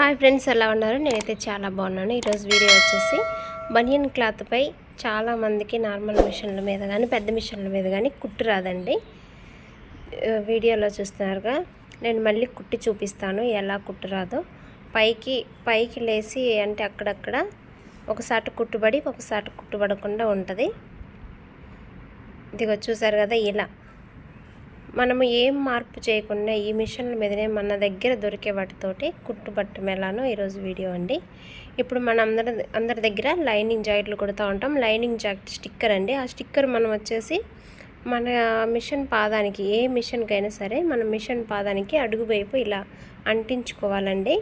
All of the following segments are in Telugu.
హాయ్ ఫ్రెండ్స్ ఎలా ఉన్నారు? నేనైతే చాలా బాగున్నాను. ఈరోజు వీడియో వచ్చేసి బనియన్ క్లాత్పై చాలా మందికి నార్మల్ మిషన్ల మీద కానీ పెద్ద మిషన్ల మీద కానీ కుట్టు రాదండి. వీడియోలో చూస్తున్నారుగా నేను మళ్ళీ కుట్టి చూపిస్తాను ఎలా కుట్టు రాదో. పైకి పైకి లేచి అంటే అక్కడక్కడ ఒకసారి కుట్టుబడి ఒకసారి కుట్టుబడకుండా ఉంటుంది. ఇదిగో చూసారు కదా ఇలా. మనము ఏం మార్పు చేయకుండా ఈ మిషన్ల మీదనే మన దగ్గర దొరికే వాటితోటి కుట్టుబట్టం ఎలానో ఈరోజు వీడియో అండి. ఇప్పుడు మన అందరి అందరి దగ్గర లైనింగ్ జాకెట్లు కుడుతూ ఉంటాం. లైనింగ్ జాకెట్ స్టిక్కర్ అండి. ఆ స్టిక్కర్ మనం వచ్చేసి మన మిషన్ పాదానికి ఏ మిషన్కైనా సరే మన మిషన్ పాదానికి అడుగువైపు ఇలా అంటించుకోవాలండి.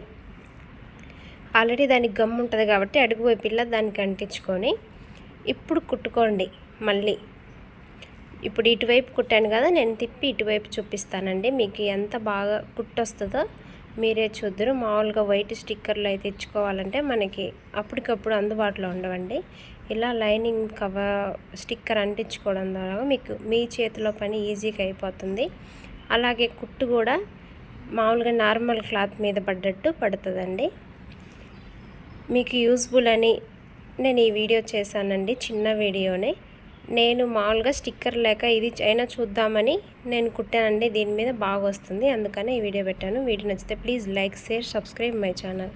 ఆల్రెడీ దానికి గమ్ ఉంటుంది కాబట్టి అడుగువైపు ఇలా దానికి అంటించుకొని ఇప్పుడు కుట్టుకోండి. మళ్ళీ ఇప్పుడు ఇటువైపు కుట్టాను కదా నేను తిప్పి ఇటువైపు చూపిస్తానండి. మీకు ఎంత బాగా కుట్టొస్తుందో మీరే చూద్దరు. మామూలుగా వైట్ స్టిక్కర్లు అయితే ఇచ్చుకోవాలంటే మనకి అప్పటికప్పుడు అందుబాటులో ఉండవండి. ఇలా లైనింగ్ కవర్ స్టిక్కర్ అంటించుకోవడం ద్వారా మీకు మీ చేతిలో పని ఈజీగా అయిపోతుంది. అలాగే కుట్టు కూడా మామూలుగా నార్మల్ క్లాత్ మీద పడ్డట్టు పడుతుందండి. మీకు యూస్ఫుల్ అని నేను ఈ వీడియో చేశానండి చిన్న వీడియోనే. నేను మామూలుగా స్టిక్కర్ లేక ఇది అయినా చూద్దామని నేను కుట్టానండి. దీని మీద బాగా వస్తుంది. అందుకని ఈ వీడియో పెట్టాను. వీడియో నచ్చితే please like share subscribe my channel.